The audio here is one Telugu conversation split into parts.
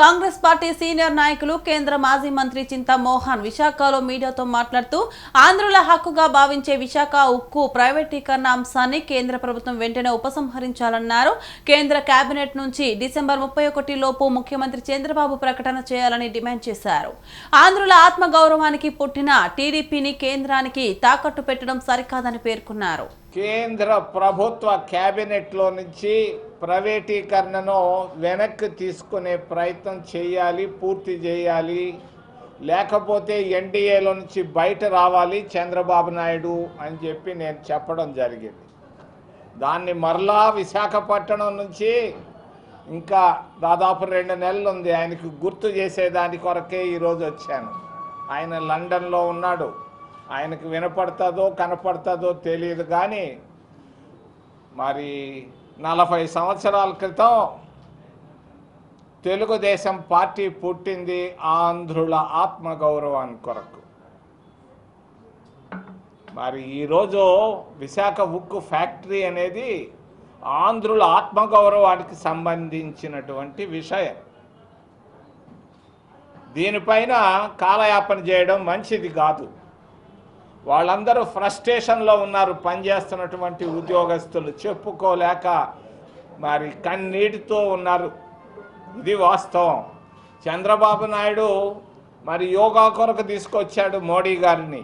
కాంగ్రెస్ పార్టీ సీనియర్ నాయకులు కేంద్ర మాజీ మంత్రి చింతా మోహన్ విశాఖలో మీడియాతో మాట్లాడుతూ ఆంధ్రుల హక్కుగా భావించే విశాఖ ఉక్కు ప్రైవేటీకరణ అంశాన్ని కేంద్ర ప్రభుత్వం వెంటనే ఉపసంహరించాలన్నారు. కేంద్ర కేబినెట్ నుంచి డిసెంబర్ ముప్పై ఒకటి లోపు ముఖ్యమంత్రి చంద్రబాబు ప్రకటన చేయాలని డిమాండ్ చేశారు. ఆంధ్రుల ఆత్మగౌరవానికి పుట్టిన టీడీపీని కేంద్రానికి తాకట్టు పెట్టడం సరికాదని పేర్కొన్నారు. కేంద్ర ప్రభుత్వ క్యాబినెట్లో నుంచి ప్రైవేటీకరణను వెనక్కి తీసుకునే ప్రయత్నం చేయాలి పూర్తి చేయాలి. లేకపోతే ఎన్డీఏలో నుంచి బయట రావాలి చంద్రబాబు నాయుడు అని చెప్పి నేను చెప్పడం జరిగింది. దాన్ని మరలా విశాఖపట్నం నుంచి ఇంకా దాదాపు రెండు నెలలు ఉంది. ఆయనకి గుర్తు చేసేదాని కొరకే ఈరోజు వచ్చాను. ఆయన లండన్లో ఉన్నాడు. ఆయనకు వినపడుతుందో కనపడుతుందో తెలియదు కానీ మరి నలభై సంవత్సరాల క్రితం తెలుగుదేశం పార్టీ పుట్టింది ఆంధ్రుల ఆత్మగౌరవాన్ని కొరకు. మరి ఈరోజు విశాఖ ఉక్కు ఫ్యాక్టరీ అనేది ఆంధ్రుల ఆత్మగౌరవానికి సంబంధించినటువంటి విషయం. దీనిపైన కాలయాపన చేయడం మంచిది కాదు. వాళ్ళందరూ ఫ్రస్ట్రేషన్లో ఉన్నారు పనిచేస్తున్నటువంటి ఉద్యోగస్తులు. చెప్పుకోలేక మరి కన్నీటితో ఉన్నారు. ఇది వాస్తవం. చంద్రబాబు నాయుడు మరి యోగా కొరకు తీసుకొచ్చాడు మోడీ గారిని.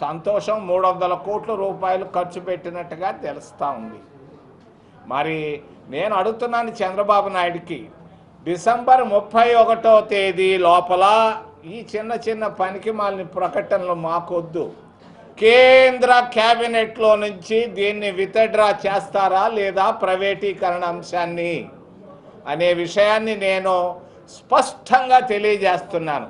సంతోషం మూడు వందల కోట్ల రూపాయలు ఖర్చు పెట్టినట్టుగా తెలుస్తూ ఉంది. మరి నేను అడుగుతున్నాను చంద్రబాబు నాయుడికి డిసెంబర్ ముప్పై ఒకటో తేదీ లోపల ఈ చిన్న చిన్న పనికి మాలిన ప్రకటనలు మాకొద్దు. కేంద్ర క్యాబినెట్లో నుంచి దీన్ని విత్డ్రా చేస్తారా లేదా ప్రైవేటీకరణ అంశాన్ని? అనే విషయాన్ని నేను స్పష్టంగా తెలియజేస్తున్నాను.